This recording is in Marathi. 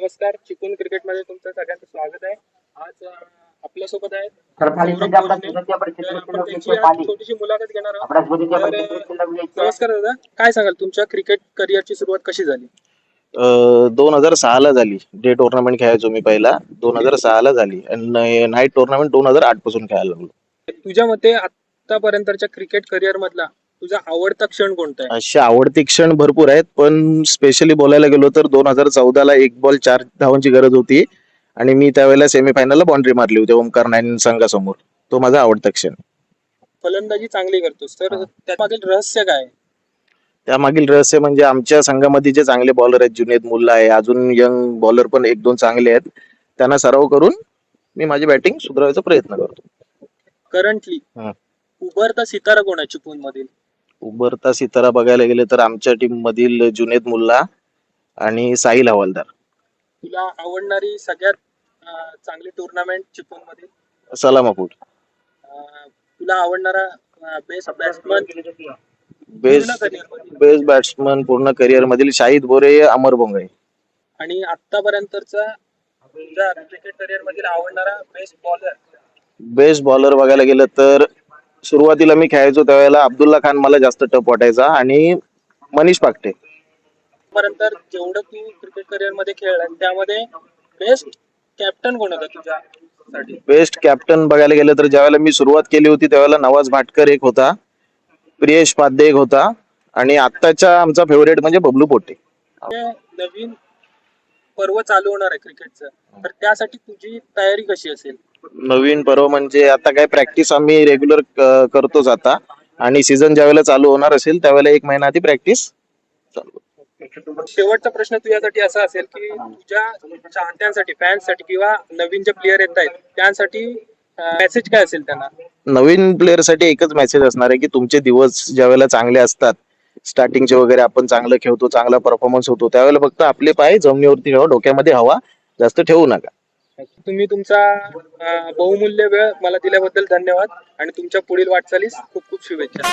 नमस्कार चिकून क्रिकेटमध्ये तुमचं सगळ्यांचं स्वागत आहे. आज अं, आपल्यासोबत आहेत तर खाली सौरभ सध्या आपला भोसले. सुरतच्या परिषदेत तर आपण शिल्लक त्यांची शिल्लक आज पाणी. छोटीशी मुलाखत घेणार आहोत. आपल्या. नमस्कार दादा. काय सांगाल? तुमच्या क्रिकेट करिअरची सुरुवात कशी झाली? दोन हजार सहा ला झाली. डे टुर्नामेंट खेळायचो मी पहिला. दोन हजार सहा ला झाली आणि नाईट टुर्नामेंट दोन हजार आठपासून खेळायला लागलो. तुझ्या मते आतापर्यंतच्या क्रिकेट करिअर मधला तुझा आवडता क्षण कोणता आहे? असे आवडते क्षण भरपूर आहेत पण स्पेशली बोलायला गेलो तर दोन हजार चौदा ला एक बॉल चार धावांची गरज होती. आणि मी त्यावेळेला सेमीफायनलला बाउंड्री मारली होती ओमकार नाईन संघासमोर. तो माझा आवडता क्षण. फलंदाजी चांगली करतोस तर हा. त्यामागील रहस्य काय आहे? त्यामागील रहस्य म्हणजे आमच्या संघामध्ये जे चांगले बॉलर आहेत जुनेद मुल्ला आहे अजून यंग बॉलर पण एक दोन चांगले आहेत. त्यांना सराव करून मी माझी बॅटिंग सुधारायचा प्रयत्न करतो. करंटली हा. उभरता सितारा कोण आहे चिपळूण मधील? उभरता सितारा बघायला गेले तर आमच्या टीम मधील जुनेद मुल्ला आणि साहिल हवालदार. तुला आवडणारी सगळ्यात अं, चांगली टुर्नामेंट चिपळूण मधील सलामापूर तुला आवडणारा बेस्ट बॅट्समन बेस्टमध्ये. बेस्ट बॅट्समन पूर्ण करिअर मधील शाहिद बोरे अमर बोंगळे आणि आतापर्यंतचा तुझ्या क्रिकेट करिअर मधील आवडणारा बेस्ट बॉलर बेस्ट बॉलर बघायला गेलं तर सुरुवातीला मी खेळायचो त्यावेळेला अब्दुल्ला खान मला जास्त टफ वाटायचा आणि मनीष पाकटे. जेवढं तू क्रिकेट करिअरमध्ये खेळला त्यामध्ये बेस्ट कॅप्टन कोण होता तुझ्यासाठी? बेस्ट कॅप्टन बघायला गेलं तर ज्यावेळेला मी सुरुवात केली होती त्यावेळेला नवाज भाटकर एक होता प्रियेश पाध्ये एक होता आणि आत्ताचा आमचा फेवरेट म्हणजे बबलू पोटे नवीन पर्व चालू होणार आहे क्रिकेटचं तर त्यासाठी तुझी तयारी कशी असेल? नवीन पर्व म्हणजे आता काय प्रॅक्टिस आम्ही रेग्युलर करतोच आता. आणि सीझन ज्या वेळेला चालू होणार असेल त्यावेळेला एक महिना आधी प्रॅक्टिस चालू शेवटचा प्रश्न तुझ्यासाठी असा असेल की तुझ्या चाहत्यांसाठी फॅन्ससाठी किंवा नवीन जे प्लेयर येत आहेत त्यांसाठी मेसेज काय असेल त्यांना? नवीन प्लेअरसाठी एकच मेसेज असणार आहे की तुमचे दिवस ज्या वेळेला चांगले असतात स्टार्टिंगचे वगैरे आपण चांगलं खेळतो चांगला परफॉर्मन्स होतो त्यावेळेला फक्त आपले पाय जमिनीवरती ठेवा डोक्यामध्ये हवा जास्त ठेवू नका. तुम्ही तुमचा बहुमूल्य वेळ मला दिल्याबद्दल धन्यवाद आणि तुमच्या पुढील वाटचालीस खूप खूप शुभेच्छा.